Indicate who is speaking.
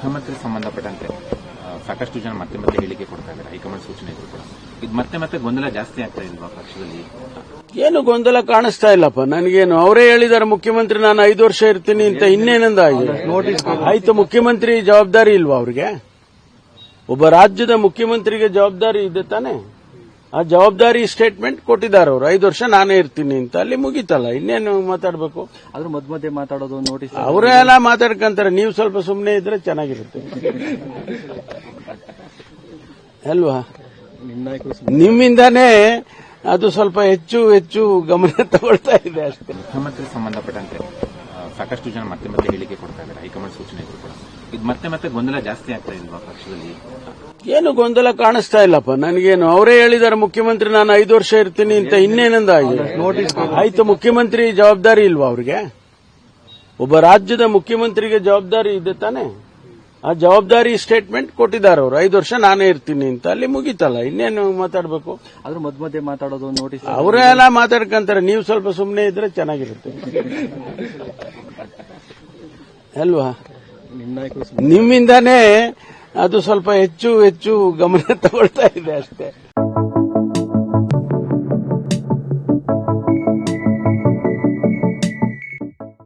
Speaker 1: ಮುಖ್ಯಮಂತ್ರಿ ಸಂಬಂಧಪಟ್ಟಂತೆ ಸಾಕಷ್ಟು ಜನ ಮತ್ತೆ ಮತ್ತೆ ಹೇಳಿಕೆ ಕೊಡ್ತಾ ಇದ್ದಾರೆ, ಹೈಕಮಾಂಡ್ ಸೂಚನೆ ಕೂಡ. ಇದು ಮತ್ತೆ ಮತ್ತೆ ಗೊಂದಲ ಜಾಸ್ತಿ ಆಗ್ತಾ ಇಲ್ವಾ ಪಕ್ಷದಲ್ಲಿ?
Speaker 2: ಏನು ಗೊಂದಲ ಕಾಣಿಸ್ತಾ ಇಲ್ಲಪ್ಪ, ನನಗೇನು, ಅವರೇ ಹೇಳಿದ್ದಾರೆ ಮುಖ್ಯಮಂತ್ರಿ, ನಾನು ಐದು ವರ್ಷ ಇರ್ತೀನಿ ಅಂತ ಇನ್ನೇನಂದ ಆಯ್ತು, ಮುಖ್ಯಮಂತ್ರಿ ಜವಾಬ್ದಾರಿ ಇಲ್ವಾ ಅವ್ರಿಗೆ? ಒಬ್ಬ ರಾಜ್ಯದ ಮುಖ್ಯಮಂತ್ರಿಗೆ ಜವಾಬ್ದಾರಿ ಇದೆ ತಾನೆ? ಆ ಜವಾಬ್ದಾರಿ ಸ್ಟೇಟ್ಮೆಂಟ್ ಕೊಟ್ಟಿದ್ದಾರೆ ಅವರು. ಐದು ವರ್ಷ ನಾನೇ ಇರ್ತೀನಿ ಅಂತ. ಅಲ್ಲಿ ಮುಗೀತಲ್ಲ. ಇನ್ನೇನು ಮಾತಾಡಬೇಕು?
Speaker 3: ಆದ್ರೂ ಮಧ್ಯ ಮಧ್ಯೆ ಮಾತಾಡೋದು ನೋಟಿಸ್
Speaker 2: ಅವರೇ ಎಲ್ಲ ಮಾತಾಡ್ಕಂತಾರೆ. ನೀವು ಸ್ವಲ್ಪ ಸುಮ್ಮನೆ ಇದ್ರೆ ಚೆನ್ನಾಗಿರುತ್ತೆ. ಅಲ್ವಾ? ನಿಮ್ಮಿಂದಾನೇ ಅದು ಸ್ವಲ್ಪ ಹೆಚ್ಚು ಹೆಚ್ಚು ಗಮನ ತಗೊಳ್ತಾ ಇದೆ ಅಷ್ಟೇ.
Speaker 1: ಮುಖ್ಯಮಂತ್ರಿ ಸಂಬಂಧಪಟ್ಟಂತೆ ಸಾಕಷ್ಟು ಜನ ಮತ್ತೆ ಮತ್ತೆ ಹೇಳಿಕೆ ಕೊಡ್ತಾ ಇದ್ದಾರೆ. ಹೈಕಮಾಂಡ್ ಸೂಚನೆ ಇದ್ರು ಕೂಡ. ಇದು ಮತ್ತೆ ಮತ್ತೆ ಗೊಂದಲ ಜಾಸ್ತಿ ಆಗ್ತಾ ಇಲ್ವಾ ಪಕ್ಷದಲ್ಲಿ.
Speaker 2: ಏನು ಗೊಂದಲ ಕಾಣಿಸ್ತಾ ಇಲ್ಲಪ್ಪ. ನನಗೇನು ಅವರೇ ಹೇಳಿದ್ದಾರೆ ಮುಖ್ಯಮಂತ್ರಿ ನಾನು ಐದು ವರ್ಷ ಇರ್ತೀನಿ ಅಂತ ಇನ್ನೇನಂದ ಆಯ್ತು ಮುಖ್ಯಮಂತ್ರಿ ಜವಾಬ್ದಾರಿ ಇಲ್ವಾ ಅವ್ರಿಗೆ? ಒಬ್ಬ ರಾಜ್ಯದ ಮುಖ್ಯಮಂತ್ರಿಗೆ ಜವಾಬ್ದಾರಿ ಇದೆ ತಾನೆ? ಆ ಜವಾಬ್ದಾರಿ ಸ್ಟೇಟ್ಮೆಂಟ್ ಕೊಟ್ಟಿದ್ದಾರೆ ಅವರು. ಐದು ವರ್ಷ ನಾನೇ ಇರ್ತೀನಿ ಅಂತ ಅಲ್ಲಿ ಮುಗೀತಲ್ಲ. ಇನ್ನೇನು ಮಾತಾಡಬೇಕು?
Speaker 3: ಆದ್ರೂ ಮಧ್ಯ ಮಧ್ಯೆ ಮಾತಾಡೋದು ನೋಟಿಸ್
Speaker 2: ಅವರೇ ಎಲ್ಲ ಮಾತಾಡ್ಕಂತಾರೆ. ನೀವು ಸ್ವಲ್ಪ ಸುಮ್ಮನೆ ಇದ್ರೆ ಚೆನ್ನಾಗಿರುತ್ತೆ. ಅಲ್ವಾ? ನಿಮ್ಮಿಂದಾನೇ ಅದು ಸ್ವಲ್ಪ ಹೆಚ್ಚು ಹೆಚ್ಚು ಗಮನ ತಗೊಳ್ತಾ ಇದೆ ಅಷ್ಟೇ.